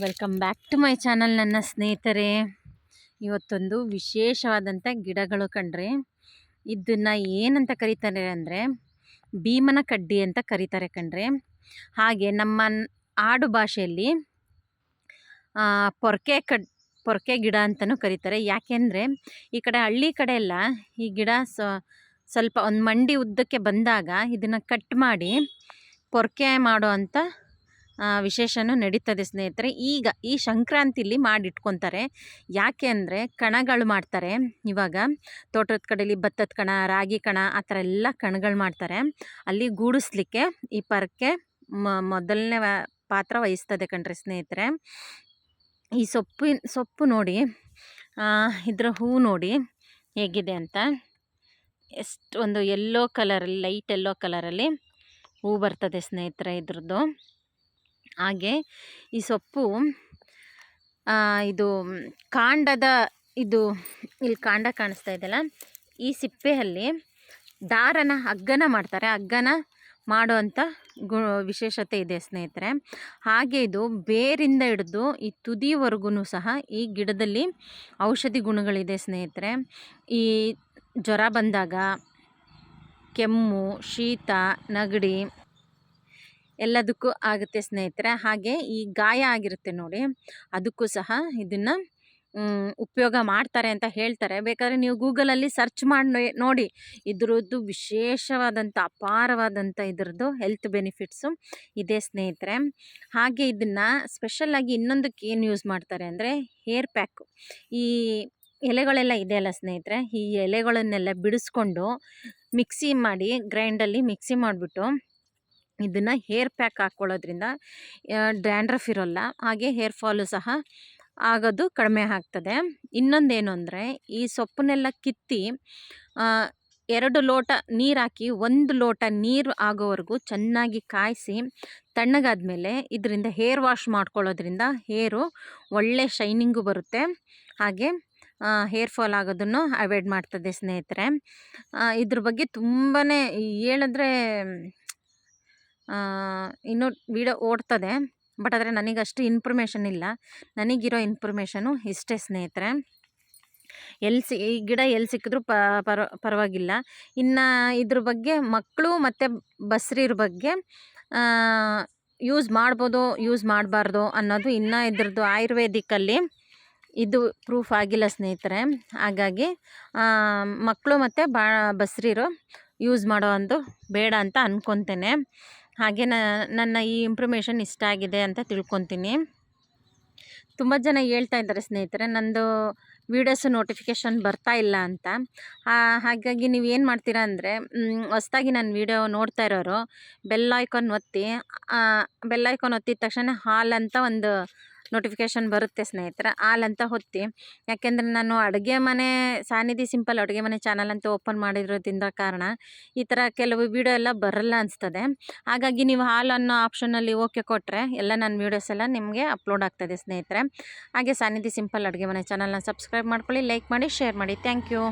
Welcome back to my channel ನನ್ನ ಸ್ನೇಹಿತರೆ. ಇವತ್ತೊಂದು ವಿಶೇಷವಾದಂಥ ಗಿಡಗಳು ಕಣ್ರಿ. ಇದನ್ನು ಏನಂತ ಕರೀತಾರೆ ಅಂದರೆ, ಭೀಮನ ಕಡ್ಡಿ ಅಂತ ಕರೀತಾರೆ ಕಣ್ರಿ. ಹಾಗೆ ನಮ್ಮ ಆಡು ಭಾಷೆಯಲ್ಲಿ ಪೊರ್ಕೆ ಕಡ್, ಪೊರ್ಕೆ ಗಿಡ ಅಂತಲೂ ಕರೀತಾರೆ. ಯಾಕೆಂದರೆ ಈ ಕಡೆ ಹಳ್ಳಿ ಕಡೆ ಎಲ್ಲ ಈ ಗಿಡ ಸ್ವಲ್ಪ ಒಂದು ಮಂಡಿ ಉದ್ದಕ್ಕೆ ಬಂದಾಗ ಇದನ್ನು ಕಟ್ ಮಾಡಿ ಪೊರ್ಕೆ ಮಾಡೋ ಅಂಥ ವಿಶೇಷನೂ ನಡೀತದೆ ಸ್ನೇಹಿತರೆ. ಈಗ ಈ ಸಂಕ್ರಾಂತಿಲಿ ಮಾಡಿಟ್ಕೊತಾರೆ. ಯಾಕೆ ಅಂದರೆ ಕಣಗಳು ಮಾಡ್ತಾರೆ. ಇವಾಗ ತೋಟದ ಕಡೆಯಲ್ಲಿ ಭತ್ತದ ಕಣ, ರಾಗಿ ಕಣ, ಆ ಥರ ಎಲ್ಲ ಕಣಗಳು ಮಾಡ್ತಾರೆ. ಅಲ್ಲಿ ಗೂಡಿಸ್ಲಿಕ್ಕೆ ಈ ಪರಕ್ಕೆ ಮ, ಮೊದಲನೇ ಪಾತ್ರ ವಹಿಸ್ತದೆ ಕಣ್ರಿ ಸ್ನೇಹಿತರೆ. ಈ ಸೊಪ್ಪಿನ, ಸೊಪ್ಪು ನೋಡಿ ಇದರ ಹೂ ನೋಡಿ ಹೇಗಿದೆ ಅಂತ. ಎಷ್ಟು ಒಂದು ಯೆಲ್ಲೋ ಕಲರಲ್ಲಿ ಲೈಟ್ ಎಲ್ಲೋ ಕಲರಲ್ಲಿ ಹೂ ಬರ್ತದೆ ಸ್ನೇಹಿತರೆ ಇದ್ರದ್ದು. ಹಾಗೆ ಈ ಸೊಪ್ಪು ಇದು ಕಾಂಡದ, ಇದು ಇಲ್ಲಿ ಕಾಂಡ ಕಾಣಿಸ್ತಾ ಇದೆಯಲ್ಲ, ಈ ಸಿಪ್ಪೆಯಲ್ಲಿ ದಾರನ, ಹಗ್ಗನ ಮಾಡ್ತಾರೆ. ಹಗ್ಗನ ಮಾಡುವಂಥ ಗು, ವಿಶೇಷತೆ ಇದೆ ಸ್ನೇಹಿತರೆ. ಹಾಗೆ ಇದು ಬೇರಿಂದ ಹಿಡಿದು ಈ ತುದಿವರೆಗೂ ಸಹ ಈ ಗಿಡದಲ್ಲಿ ಔಷಧಿ ಗುಣಗಳಿದೆ ಸ್ನೇಹಿತರೆ. ಈ ಜ್ವರ ಬಂದಾಗ ಕೆಮ್ಮು, ಶೀತ, ನೆಗಡಿ ಎಲ್ಲದಕ್ಕೂ ಆಗುತ್ತೆ ಸ್ನೇಹಿತರೆ. ಹಾಗೆ ಈ ಗಾಯ ಆಗಿರುತ್ತೆ ನೋಡಿ. ಅದಕ್ಕೂ ಸಹ ಇದನ್ನು ಉಪಯೋಗ ಮಾಡ್ತಾರೆ ಅಂತ ಹೇಳ್ತಾರೆ. ಬೇಕಾದರೆ ನೀವು ಗೂಗಲಲ್ಲಿ ಸರ್ಚ್ ಮಾಡಿ ನೋಡಿ. ಇದ್ರದ್ದು ವಿಶೇಷವಾದಂಥ, ಅಪಾರವಾದಂಥ ಇದ್ರದ್ದು ಹೆಲ್ತ್ ಬೆನಿಫಿಟ್ಸು ಇದೆ ಸ್ನೇಹಿತರೆ. ಹಾಗೆ ಇದನ್ನು ಸ್ಪೆಷಲ್ಲಾಗಿ ಇನ್ನೊಂದಕ್ಕೆ ಏನು ಯೂಸ್ ಮಾಡ್ತಾರೆ ಅಂದರೆ ಹೇರ್ ಪ್ಯಾಕು. ಈ ಎಲೆಗಳೆಲ್ಲ ಇದೆಯಲ್ಲ ಸ್ನೇಹಿತರೆ. ಈ ಎಲೆಗಳನ್ನೆಲ್ಲ ಬಿಡಿಸ್ಕೊಂಡು ಮಿಕ್ಸಿ ಮಾಡಿ, ಗ್ರೈಂಡಲ್ಲಿ ಮಿಕ್ಸಿ ಮಾಡಿಬಿಟ್ಟು ಇದನ್ನು ಹೇರ್ ಪ್ಯಾಕ್ ಹಾಕ್ಕೊಳ್ಳೋದ್ರಿಂದ ಡ್ಯಾಂಡ್ರಫ್ ಇರೋಲ್ಲ, ಹಾಗೆ ಹೇರ್ ಫಾಲು ಸಹ ಆಗೋದು ಕಡಿಮೆ ಆಗ್ತದೆ. ಇನ್ನೊಂದೇನು ಅಂದರೆ, ಈ ಸೊಪ್ಪನ್ನೆಲ್ಲ ಕಿತ್ತಿ ಎರಡು ಲೋಟ ನೀರು ಹಾಕಿ, ಒಂದು ಲೋಟ ನೀರು ಆಗೋವರೆಗೂ ಚೆನ್ನಾಗಿ ಕಾಯಿಸಿ, ತಣ್ಣಗಾದ್ಮೇಲೆ ಇದರಿಂದ ಹೇರ್ ವಾಶ್ ಮಾಡ್ಕೊಳ್ಳೋದ್ರಿಂದ ಹೇರು ಒಳ್ಳೆ ಶೈನಿಂಗು ಬರುತ್ತೆ. ಹಾಗೆ ಹೇರ್ ಫಾಲ್ ಆಗೋದನ್ನು ಅವಾಯ್ಡ್ ಮಾಡ್ತದೆ ಸ್ನೇಹಿತರೆ. ಇದ್ರ ಬಗ್ಗೆ ತುಂಬಾ ಹೇಳಿದ್ರೆ ಇನ್ನೂ ವಿಡಿಯೋ ಓಡ್ತದೆ, ಬಟ್ ಆದರೆ ನನಗಷ್ಟು ಇನ್ಫಾರ್ಮೇಷನ್ ಇಲ್ಲ. ನನಗಿರೋ ಇನ್ಫಾರ್ಮೇಷನು ಇಷ್ಟೇ ಸ್ನೇಹಿತರೆ. ಎಲ್ಲಿ ಸಿ, ಈ ಗಿಡ ಎಲ್ಲಿ ಸಿಕ್ಕಿದ್ರೂ ಪರವಾಗಿಲ್ಲ. ಇನ್ನು ಇದ್ರ ಬಗ್ಗೆ ಮಕ್ಕಳು ಮತ್ತು ಬಸ್ರಿರ ಬಗ್ಗೆ ಯೂಸ್ ಮಾಡ್ಬೋದು ಯೂಸ್ ಮಾಡಬಾರ್ದು ಅನ್ನೋದು ಇನ್ನು ಇದ್ರದ್ದು ಆಯುರ್ವೇದಿಕಲ್ಲಿ ಇದು ಪ್ರೂಫ್ ಆಗಿಲ್ಲ ಸ್ನೇಹಿತರೆ. ಹಾಗಾಗಿ ಮಕ್ಕಳು ಮತ್ತು ಬಾ, ಬಸ್ರಿರು ಯೂಸ್ ಮಾಡೋ ಒಂದು ಬೇಡ ಅಂತ ಅನ್ಕೊತೇನೆ. ಹಾಗೆ ನನ್ನ ಈ ಇನ್ಫಾರ್ಮೇಷನ್ ಇಷ್ಟ ಆಗಿದೆ ಅಂತ ತಿಳ್ಕೊತೀನಿ. ತುಂಬ ಜನ ಹೇಳ್ತಾ ಇದ್ದಾರೆ ಸ್ನೇಹಿತರೆ, ನಂದು ವೀಡಿಯೋಸು ನೋಟಿಫಿಕೇಷನ್ ಬರ್ತಾ ಇಲ್ಲ ಅಂತ. ಹಾಗಾಗಿ ನೀವು ಏನು ಮಾಡ್ತೀರಾ ಅಂದರೆ ಹೊಸ್ದಾಗಿ ನನ್ನ ವೀಡಿಯೋ ನೋಡ್ತಾ ಇರೋರು ಬೆಲ್ ಐಕಾನ್ ಒತ್ತಿ ಬೆಲ್ ಐಕಾನ್ ಒತ್ತಿದ ತಕ್ಷಣ ಹಾಲ್ ಅಂತ ಒಂದು ನೋಟಿಫಿಕೇಷನ್ ಬರುತ್ತೆ ಸ್ನೇಹಿತರ, ಹಾಲಂತ ಅಂತ ಹೊತ್ತಿ. ಯಾಕೆಂದರೆ ನಾನು ಅಡುಗೆ ಮನೆ, ಸಾನಿಧಿ ಸಿಂಪಲ್ ಅಡುಗೆ ಮನೆ ಚಾನಲ್ ಅಂತ ಓಪನ್ ಮಾಡಿರೋದ್ರಿಂದ ಕಾರಣ ಈ ಥರ ಕೆಲವು ವೀಡಿಯೋ ಎಲ್ಲ ಬರಲ್ಲ ಅನಿಸ್ತದೆ. ಹಾಗಾಗಿ ನೀವು ಹಾಲ್ ಅನ್ನೋ ಆಪ್ಷನಲ್ಲಿ ಓಕೆ ಕೊಟ್ಟರೆ ಎಲ್ಲ ನನ್ನ ವೀಡಿಯೋಸ್ ಎಲ್ಲ ನಿಮಗೆ ಅಪ್ಲೋಡ್ ಆಗ್ತದೆ ಸ್ನೇಹಿತರೆ. ಹಾಗೆ ಸಾನಿಧಿ ಸಿಂಪಲ್ ಅಡುಗೆ ಮನೆ ಚಾನಲ್ನ ಸಬ್ಸ್ಕ್ರೈಬ್ ಮಾಡ್ಕೊಳ್ಳಿ ಲೈಕ್ ಮಾಡಿ ಶೇರ್ ಮಾಡಿ. Thank you